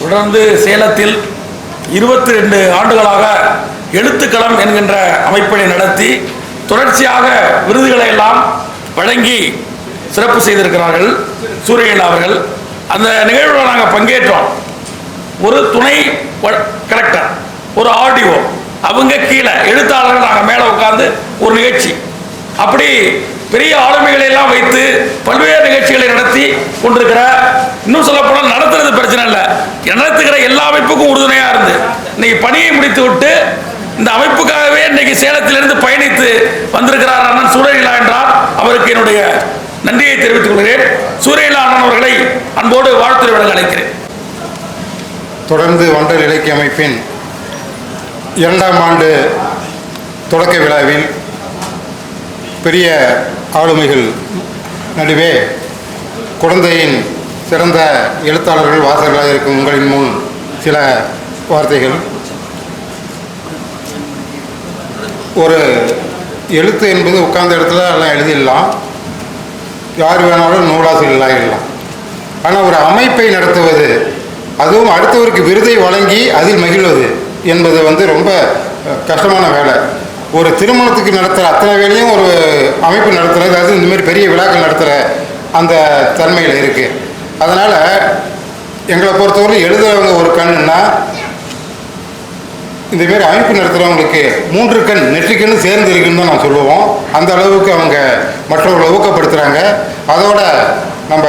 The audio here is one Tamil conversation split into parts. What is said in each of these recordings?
தொடர்ந்து சேலத்தில் இருபத்தி ரெண்டு ஆண்டுகளாக எழுத்துக்களம் என்கின்ற அமைப்பினை நடத்தி தொடர்ச்சியாக விருதுகளை எல்லாம் வழங்கி சிறப்பு செய்திருக்கிறார்கள் சூரியன் அவர்கள். அந்த நிகழ்வில் நாங்கள் பங்கேற்றோம். ஒரு துணை வ- கலெக்டர் ஒரு ஆடியோ அவங்க கீழே எழுத்தாளர்கள் நாங்கள் மேலே உட்கார்ந்து ஒரு நிகழ்ச்சி. அப்படி பெரிய ஆளுமைகளை எல்லாம் வைத்து பல்வேறு நிகழ்ச்சிகளை நடத்தி கொண்டிருக்கிற இன்னும் சொல்ல போனால் நடத்துறது பிரச்சனை இல்லை. நடத்துகிற எல்லா அமைப்புக்கும் உறுதுணையாக இருந்து இன்னைக்கு பணியை முடித்து விட்டு இந்த அமைப்புக்காகவே இன்னைக்கு சேலத்திலிருந்து பயணித்து வந்திருக்கிறார் அண்ணன் சூரியலா என்றார். அவருக்கு என்னுடைய நன்றியை தெரிவித்துக் கொள்கிறேன். சூரியலா அண்ணன் அவர்களை அன்போடு வாழ்த்துறை வழங்க அழைக்கிறேன். தொடர்ந்து வண்டல் இலக்கிய அமைப்பின் இரண்டாம் ஆண்டு தொடக்க விழாவில் பெரிய ஆளுமைகள் நடுவே குழந்தையின் சிறந்த எழுத்தாளர்கள் வாசகர்களாக இருக்கும் உங்களின் முன் சில வார்த்தைகள். ஒரு எழுத்து என்பது உட்கார்ந்த இடத்துல எல்லாம் எழுதிடலாம். யார் வேணாலும் நூலாசிரியர்களாக எழுதலாம் ஆனால் ஒரு அமைப்பை நடத்துவது அதுவும் அடுத்தவருக்கு விருதை வழங்கி அதில் மகிழ்வது என்பது வந்து ரொம்ப கஷ்டமான வேலை. ஒரு திருமணத்துக்கு நடத்துகிற அத்தனை வேலையும் ஒரு அமைப்பு நடத்துகிற அதாவது இந்த மாதிரி பெரிய விழாக்கள் நடத்துகிற அந்த தன்மையில் இருக்குது அதனால் எங்களை பொறுத்தவரை எழுதுறவங்க ஒரு கண்ணுன்னா இந்தமாரி அமைப்பு நடத்துகிறவங்களுக்கு மூன்று கண் நெற்றிக்கண்ணு சேர்ந்து இருக்குன்னு தான் நான் சொல்லுவோம். அந்த அளவுக்கு அவங்க மற்றவர்களை ஊக்கப்படுத்துகிறாங்க அதோட நம்ம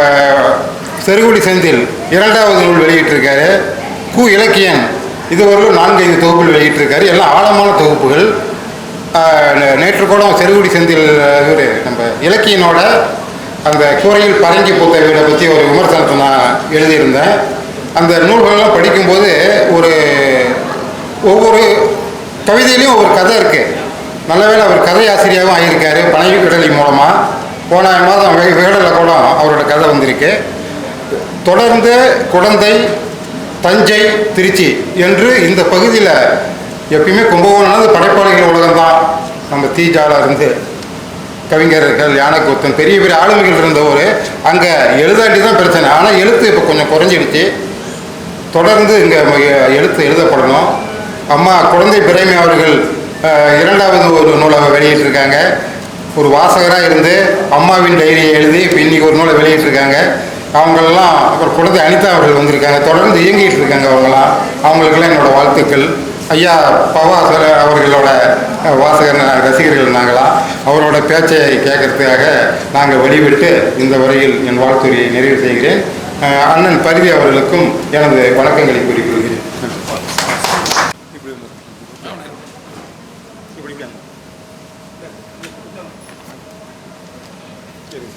செருகுடி செந்தில் இரண்டாவது நூல் வெளியிட்டிருக்காரு. கு இலக்கியன் இதுவரையிலும் நான்கு ஐந்து தொகுப்புகள் வெளியிட்டிருக்காரு. எல்லாம் ஆழமான தொகுப்புகள். நேற்று கூட செருகுடி செந்தில் இவர் நம்ம இலக்கியனோட அந்த கூரையில் பரங்கி பூத்த வீடை பற்றி ஒரு விமர்சனத்தை நான் எழுதியிருந்தேன். அந்த நூல்களெல்லாம் படிக்கும்போது ஒரு ஒவ்வொரு கவிதையிலையும் ஒரு கதை இருக்குது நல்லவேளை அவர் கதை ஆசிரியராகவும் ஆகியிருக்காரு பனை விடலி மூலமாக போன மாதம் வே வேடலில் கூட அவரோட கதை வந்திருக்கு. தொடர்ந்து குழந்தை தஞ்சை திருச்சி என்று இந்த பகுதியில் எப்பயுமே கும்பகோணம்னா படைப்பாளிகள் உலகம்தான். நம்ம தீஜால இருந்து கவிஞர்கள் யானைக்கூத்தன் பெரிய பெரிய ஆளுமைகள் இருந்தவர் அங்கே எழுதாண்டி தான் பிரச்சனை. ஆனால் எழுத்து இப்போ கொஞ்சம் குறைஞ்சிடுச்சு. தொடர்ந்து இங்கே எழுத்து எழுதப்படணும். அம்மா குழந்தை பிரேமி அவர்கள் இரண்டாவது ஒரு நூலை வெளியிட்டிருக்காங்க. ஒரு வாசகராக இருந்து அம்மாவின் டைரியை எழுதி இப்போ இன்றைக்கி ஒரு நூலை வெளியிட்டிருக்காங்க. அவங்களெல்லாம் அப்புறம் குழந்தை அனிதா அவர்கள் வந்திருக்காங்க. தொடர்ந்து இயங்கிட்டு இருக்காங்க அவங்களாம் அவங்களுக்கெல்லாம் என்னோடய வாழ்த்துக்கள். ஐயா பவாசர் அவர்களோட வாசகர் ரசிகர்கள் நாங்களாம் அவரோட பேச்சை கேட்கறதுக்காக நாங்கள் வழிவிட்டு இந்த வரையில் என் வாழ்த்துறையை நிறைவு செய்கிறேன். அண்ணன் பரிதி அவர்களுக்கும் எனது வணக்கங்களை கூறிக்கொள்கிறேன். சரி.